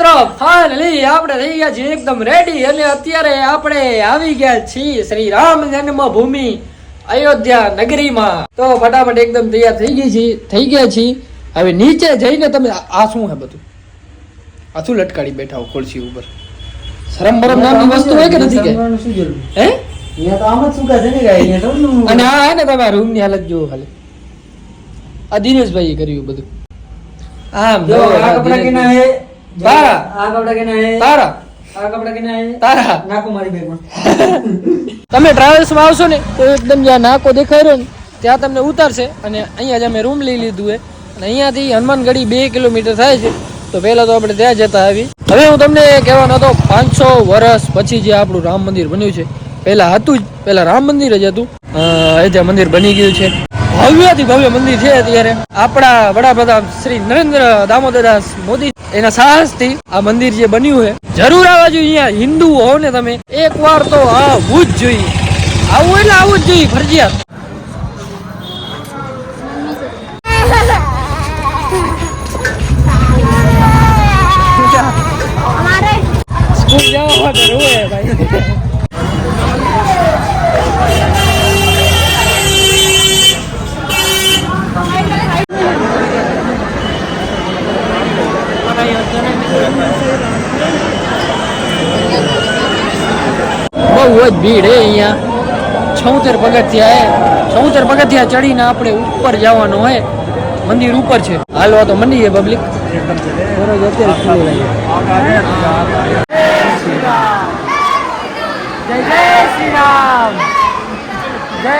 મિત્રો ફાઇનલી આપણે થઈ ગયા છીએ એકદમ રેડી અને અત્યારે આપણે આવી ગયા છીએ શ્રી રામ જન્મભૂમિ અયોધ્યા નગરીમાં. તો ફટાફટ એકદમ તૈયાર થઈ ગઈ છીએ થઈ ગયા છીએ. હવે નીચે જઈને તમે આ શું હે બધું? આ શું લટકાડી બેઠા હો ખુરશી ઉપર? શરમ બરમ નામની વસ્તુ હોય કે નથી કે? હે? અને આ હે ને તમે રૂમની હાલત જુઓ ખાલી. આ દિનેશભાઈ કર્યું બધું. આમ જો આ કપડા કેના હે. તારા. આ કપડા કેના હે? તારા. આ કપડા કેના હે? તારા. નાખો મારી બેગમાં તમે ટ્રાવેલ્સમાં આવશો ને તો એકદમ જ્યાં નાકો દેખાય રહ્યો ને ત્યાં તમને ઉતારશે. અને અહીંયા જ અમે રૂમ લઈ લીધું છે અને અહીંયાથી હનુમાનગઢી બે કિલોમીટર થાય છે. તો પહેલા તો આપણે ત્યાં જતા આવી. હવે હું તમને કહેવાનો હતો પાંચસો વર્ષ પછી જે આપણું રામ મંદિર બન્યું છે પહેલા હતું જ. પહેલા રામ મંદિર જ હતું. અયોધ્યા મંદિર બની ગયું છે. ભવ્યથી ભવ્ય મંદિર છે અત્યારે. આપણા વડાપ્રધાન શ્રી નરેન્દ્ર દામોદરદાસ મોદી એના સાહસથી આ મંદિર જે બન્યું છે જરૂર આવવા જોઈએ. અહીંયા હિન્દુ હો ને તમે એક વાર તો આવવું જ જોઈએ. આવું એટલે આવું જ જોઈએ ફરજિયાત. સ્કૂલ જવા માટે ભાઈ બહુ ભીડ હે અહીંયા છોતેર પગથિયા હે. છોતેર પગથિયા ચડીને આપણે ઉપર જવાનું હોય મંદિર ઉપર છે. હાલવા તો મંદિર પબ્લિક જય શ્રી રામ. જય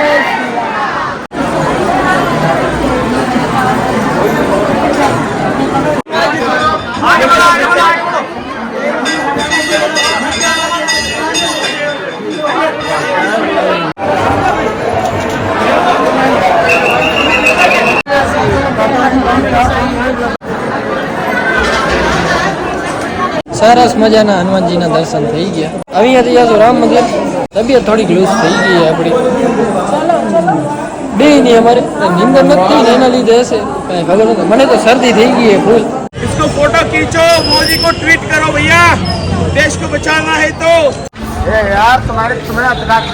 સરસ મજાના હનુમાનજીના દર્શન થઈ ગયા અહીંયાથી જાજો રામ મંદિર તબિયત થોડીક લૂઝ થઈ ગઈ આપણી બે નહીં અમારે નિંદર નથી ને એના લીધે હશે કાંઈ ખબર નથી મને તો શરદી થઈ ગઈ છે ફૂલ इसको फोटो खींचो मोदी को ट्वीट करो भैया देश को बचाना है तो यार तुम्हारे तुम्हारा तलाक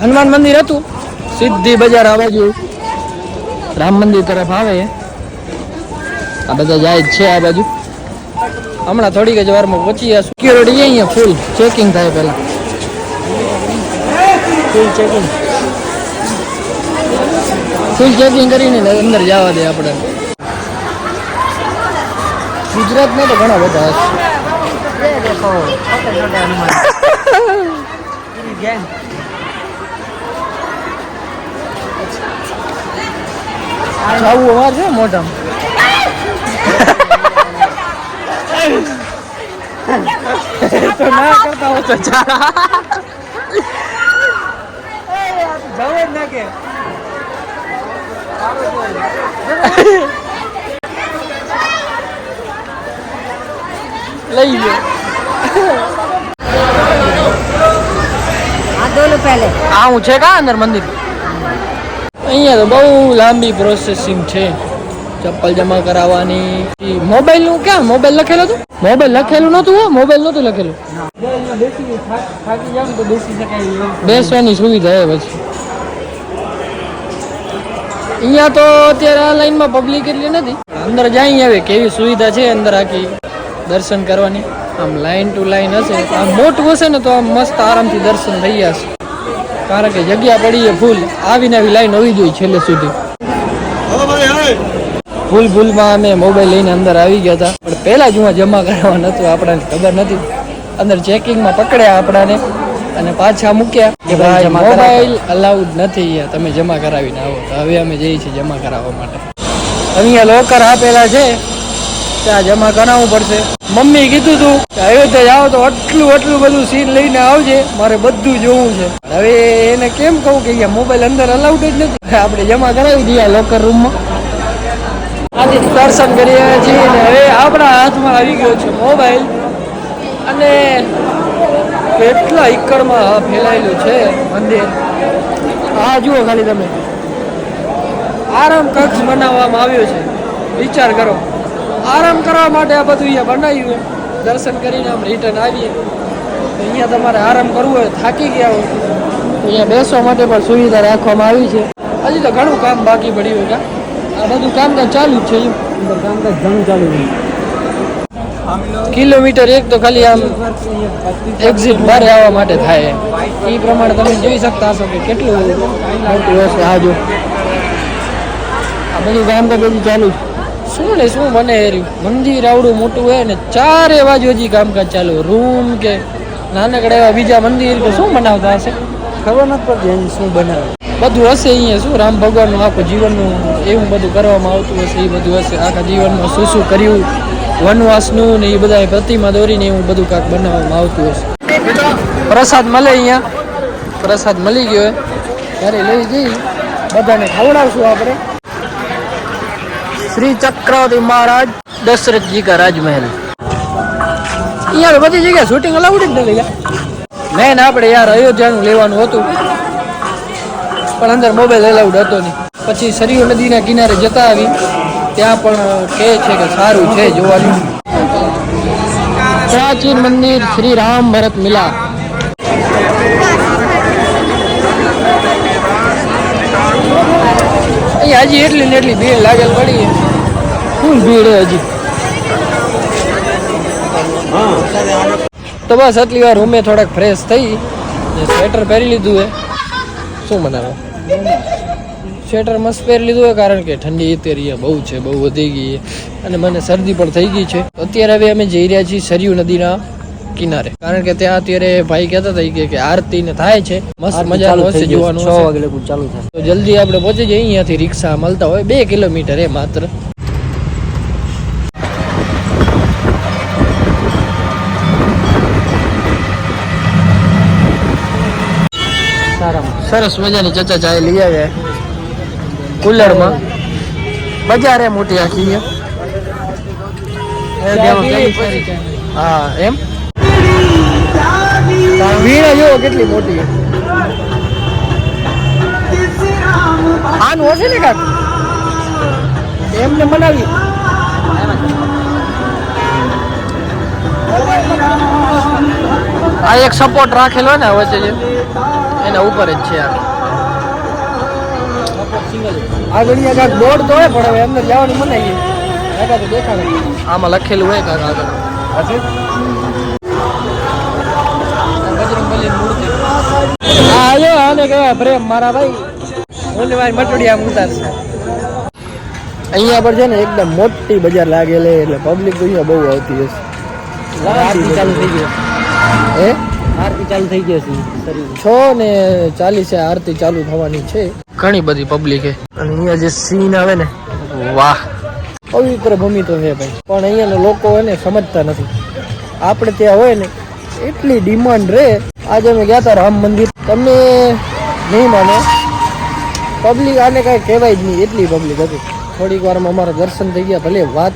હનુમાન મંદિર હતું. સીધી બજાર આ બાજુ રામ મંદિર તરફ આવે. આ બધા જાય જ છે આ બાજુ. હમણાં થોડીક જ વારમાં પહોંચી ગયા. સિક્યોરિટી અહીંયા ફૂલ ચેકિંગ થાય પહેલા. ફૂલ ચેકિંગ ફૂલ ચેકિંગ કરીને અંદર જવા દે આપણે. ગુજરાતમાં તો ઘણા બધા હશે. આવું અવાર છે મોઢામાં તો ના કરતા હો ચારા જવે ના કે લઈ લે આ દોલું પહેલે આ હું છે કા અંદર મંદિર અહીંયા તો બહુ લાંબી પ્રોસેસિંગ છે. ચપ્પલ જમા કરાવવાની. મોબાઈલ મોબાઈલનું ક્યાં? મોબાઈલ લખેલું હતું? મોબાઈલ લખેલું નહોતું હો. મોબાઈલ નહોતું લખેલું. ને બેસવાની સુવિધા એ પછી અહીંયા તો અત્યારે આ લાઈનમાં પબ્લિક એટલી નથી. અંદર જાય આવે, કેવી સુવિધા છે અંદર આખી દર્શન કરવાની. આમ લાઈન ટુ લાઈન હશે. આમ મોટું હશે ને તો આમ મસ્ત આરામથી દર્શન થઈ જશે. કારણ કે જગ્યા પડી એ ફૂલ આવીને આવી લાઈન હોવી જોઈએ છેલ્લે સુધી. ફૂલ ફૂલમાં અમે મોબાઈલ લઈને અંદર આવી ગયા હતા. પણ પહેલાં જ હું જમા કરાવવા નતું આપણને ખબર નથી. અંદર ચેકિંગમાં પકડ્યા આપણાને અને પાછા મૂક્યા. કે ભાઈ મોબાઈલ અલાઉડ નથી અહીંયા તમે જમા કરાવીને આવો. તો હવે અમે જઈએ છીએ જમા કરાવવા માટે. અહીંયા લોકર આપેલા છે ત્યાં જમા કરાવવું પડશે. મમ્મી કીધું તું કે અયોધ્યા જાઓ તો આટલું આટલું બધું સીન લઈને આવજે, મારે બધું જોવું છે. હવે એને કેમ કહું કે અહીંયા મોબાઈલ અંદર અલાઉડ જ નથી? આપણે જમા કરાવી દઈએ લોકર રૂમમાં આજે દર્શન કરી રહ્યા છીએ ને હવે આપણા હાથમાં આવી ગયો છે મોબાઈલ અને કેટલા એકડમાં ફેલાયેલું છે મંદિર. આ જુઓ ખાલી તમે. આરામ કક્ષ બનાવવામાં આવ્યો છે. વિચાર કરો. આરામ કરવા માટે આ બધું અહીંયા બનાવ્યું દર્શન કરીને આમ રિટર્ન આવીએ. અહીંયા તમારે આરામ કરવો હોય, થાકી ગયા હોય. અહીંયા બેસવા માટે પણ સુવિધા રાખવામાં આવી છે. હજી તો ઘણું કામ બાકી પડ્યું છે આ બધું કામકાજ ચાલુ જ છે કામકાજ ઘણું ચાલુ છે કિલોમીટર એક તો ખાલી આમ એક્ઝિટ બહાર આવવા માટે થાય એ પ્રમાણે તમે જોઈ શકતા હશો કે કેટલું મોટું હશે આ જો આ બધું કામકાજ બધું ચાલુ છે. શું ને શું બને એર્યું મંદિર આવડું મોટું હોય ને ચારે બાજુ હજી કામકાજ ચાલુ રૂમ કે નાનકડા એવા બીજા મંદિર કે શું બનાવતા હશે? ખબર નથી પડતી એની શું બનાવે. બધું હશે અહીંયા શું? રામ ભગવાનનું આખું જીવનનું એવું બધું કરવામાં આવતું હશે એ બધું હશે. આખા જીવનમાં શું શું કર્યું? વનવાસનું ને એ બધા પ્રતિમા દોરીને એવું બધું કાંક બનાવવામાં આવતું હશે. પ્રસાદ મળે અહીંયા? પ્રસાદ મળી ગયો ત્યારે લઈ જઈ? બધાને ખવડાવશું આપણે. શ્રી ચક્રવર્તી મહારાજ દશરથજી કા રાજમહેલ. અહીંયા બધી જગ્યા શૂટિંગ અલાઉડ જ નથી મેન આપણે યાર અયોધ્યાનું લેવાનું હતું. પણ અંદર મોબાઈલ અલાઉડ હતો નહીં. પછી સરયુ નદીના કિનારે જતા આવી. ત્યાં પણ કહે છે કે સારું છે જોવાનું. પ્રાચીન મંદિર શ્રી રામ ભરત મિલા અહીંયા હજી એટલી ને એટલી ભીડ લાગેલ પડી. ફૂલ ભીડ હજી. તો બસ આટલી વાર રૂમે થોડાક ફ્રેશ થઈ સ્વેટર પહેરી લીધું હે. શું બનાવે સ્વેટર મસ્ત પહેરી લીધું હોય કારણ કે ઠંડી અત્યારે બહુ છે બહુ વધી ગઈ છે અને મને શરદી પણ થઈ ગઈ છે. અત્યારે હવે અમે જઈ રહ્યા છીએ સરયુ નદીના કિનારે. કારણ કે ત્યાં અત્યારે ભાઈ કહેતા હતા કે- કે આરતી ને થાય છે. મસ્ત મજાનું હશે જોવાનું ચાલુ થાય. તો જલ્દી આપણે પહોંચી જઈએ અહીંયાથી રિક્ષા મળતા હોય. બે કિલોમીટર એ માત્ર. સરસ મજાની ચચા ચાય લઈ આવ્યા કુલરમાં બજાર એ મોટી આખી. હા એમ? વીણા જુઓ કેટલી મોટી. આનું હશે ને કાક? એમને મનાવી. આ એક સપોર્ટ રાખેલો ને વચ્ચે જે. એના ઉપર જ છે આ. અહીંયા બોર્ડ તો હોય પણ હવે એમને જવાનું મનાઈ કાકા તો દેખાડે. આમાં લખેલું હોય કાંક આગળ. મૂર્તિ આને કહેવાય પ્રેમ મારા ભાઈ. ઓલી મારી મટડી ઉતારશે અહીંયા પર છે ને એકદમ મોટી બજાર લાગેલી એટલે પબ્લિક અહીંયા બહુ આવતી હશે. ચાલુ થઈ ગયું. હે? આરતી ચાલુ થઈ ગઈ છે છ ને ચાલીસે આરતી ચાલુ થવાની છે. ઘણી બધી પબ્લિક છે અને અહીંયા જે સીન આવે ને વાહ. પવિત્ર ભૂમિ તો છે ભાઈ. પણ અહીંયાના લોકો એને સમજતા નથી. આપણે ત્યાં હોય ને એટલી ડિમાન્ડ રહે આજે અમે ગયા હતા રામ મંદિર. તમે નહીં માનો. પબ્લિક આને કાંઈ કહેવાય જ નહીં એટલી પબ્લિક હતી. થોડીક વારમાં અમારા દર્શન થઈ ગયા. ભલે વાત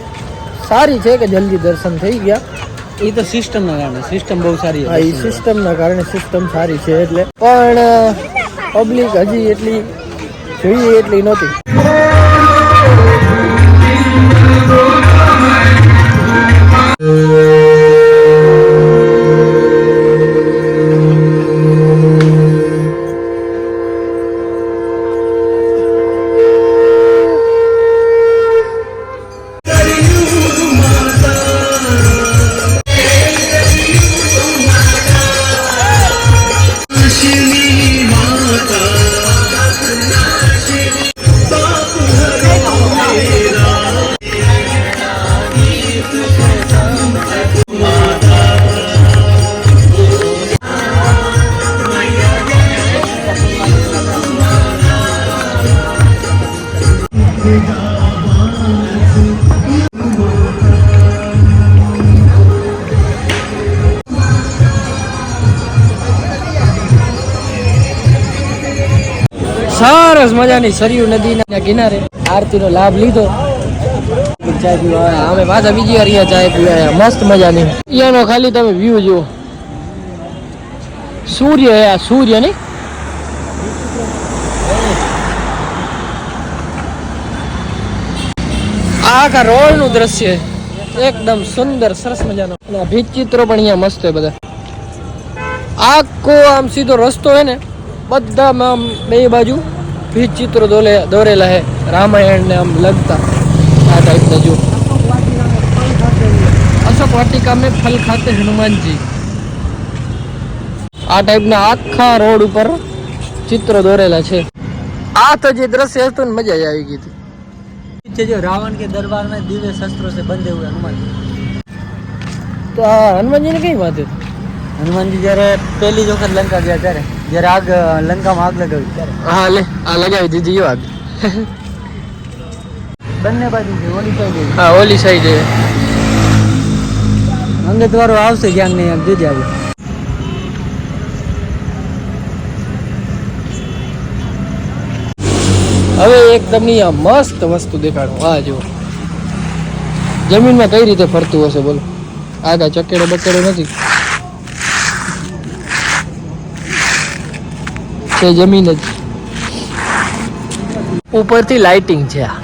સારી છે કે જલ્દી દર્શન થઈ ગયા. એ તો સિસ્ટમ ના કારણે સિસ્ટમ બહુ સારી હા એ સિસ્ટમના કારણે સિસ્ટમ સારી છે એટલે. પણ પબ્લિક હજી એટલી જોઈએ એટલી નહોતી. સરસ મજાની સરયુ નદીના કિનારે આરતીનો લાભ લીધો. ચાય પીવા અમે પાછા બીજી વાર અહીંયા ચાય પીવા. મસ્ત મજાની. અહીંયાનો ખાલી તમે વ્યૂ જુઓ. સૂર્ય આ સૂર્ય નહીં આખા રોડનું દ્રશ્ય એકદમ સુંદર, સરસ મજાનો. ભીત ચિત્રો પણ અહીંયા મસ્ત હોય બધા. આખો આમ સીધો રસ્તો હે ને બધામાં બે બાજુ ભીજ ચિત્રો દોરે દોરેલા છે રામાયણને આમ લગતા આ ટાઈપના જો. અશોક વાટિકા ફલ ખાતે હનુમાનજી. આ ટાઈપના આખા રોડ ઉપર ચિત્રો દોરેલા છે. આ તો જે દ્રશ્ય હતું ને મજા આવી ગઈ હતી. રાવણ કે દરબાર દિવ્ય શસ્ત્રો સે બંધે હુએ હનુમાનજી. તો આ હનુમાનજીને કઈ વાત હતી? હનુમાન જયારે પહેલી જ વખત લંકા ગયા ત્યારે જ્યારે આગ લંકામાં આગ લગાવી. ત્યારે હા લે આ લગાવી દીધી જો આગ બંને બાજુ છે ઓલી સાઈડ હા ઓલી સાઈડ અંગત વાળો આવશે જ્ઞાન નહીં આમ જોજે આવે. હવે એકદમની આ મસ્ત વસ્તુ દેખાડું. આ જો જમીનમાં કઈ રીતે ફરતું હશે બોલો? આગા ચકેડો બકેડો નથી? છે જમીન જ. ઉપરથી લાઇટિંગ છે આ.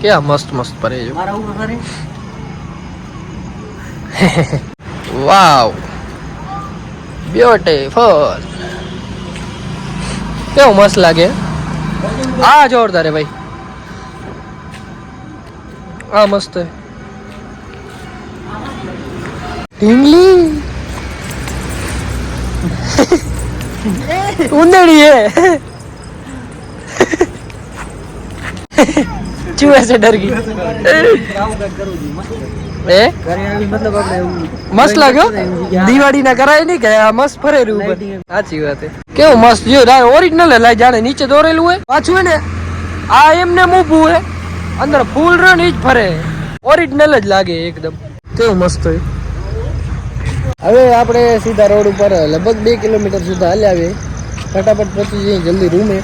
કેવા મસ્ત મસ્ત પરે છે મારા ઉપર કરે વાવ. બ્યુટીફુલ કેવું મસ્ત લાગે? આ જોરદાર હે ભાઈ. આ મસ્ત હે ઢીંગલી. ઉંદડી હે? ચૂહે છે ડર ગઈ મસ્ત લાગ્યો? દિવાળી ના કરાય નહીં કે આ મસ્ત ફરેલું સાચી વાત કેવું મસ્ત? જો ઓરિજિનલ લાય જાણે નીચે દોરેલું હોય. પાછું ને આ એમને મૂભું હોય અંદર ફૂલ રણ જ ફરે. ઓરિજિનલ જ લાગે એકદમ. કેવું મસ્ત હોય? હવે આપણે સીધા રોડ ઉપર લગભગ બે કિલોમીટર સુધી હાલ્યા આવીએ ફટાફટ પહોંચી જઈએ, જલ્દી રૂમે.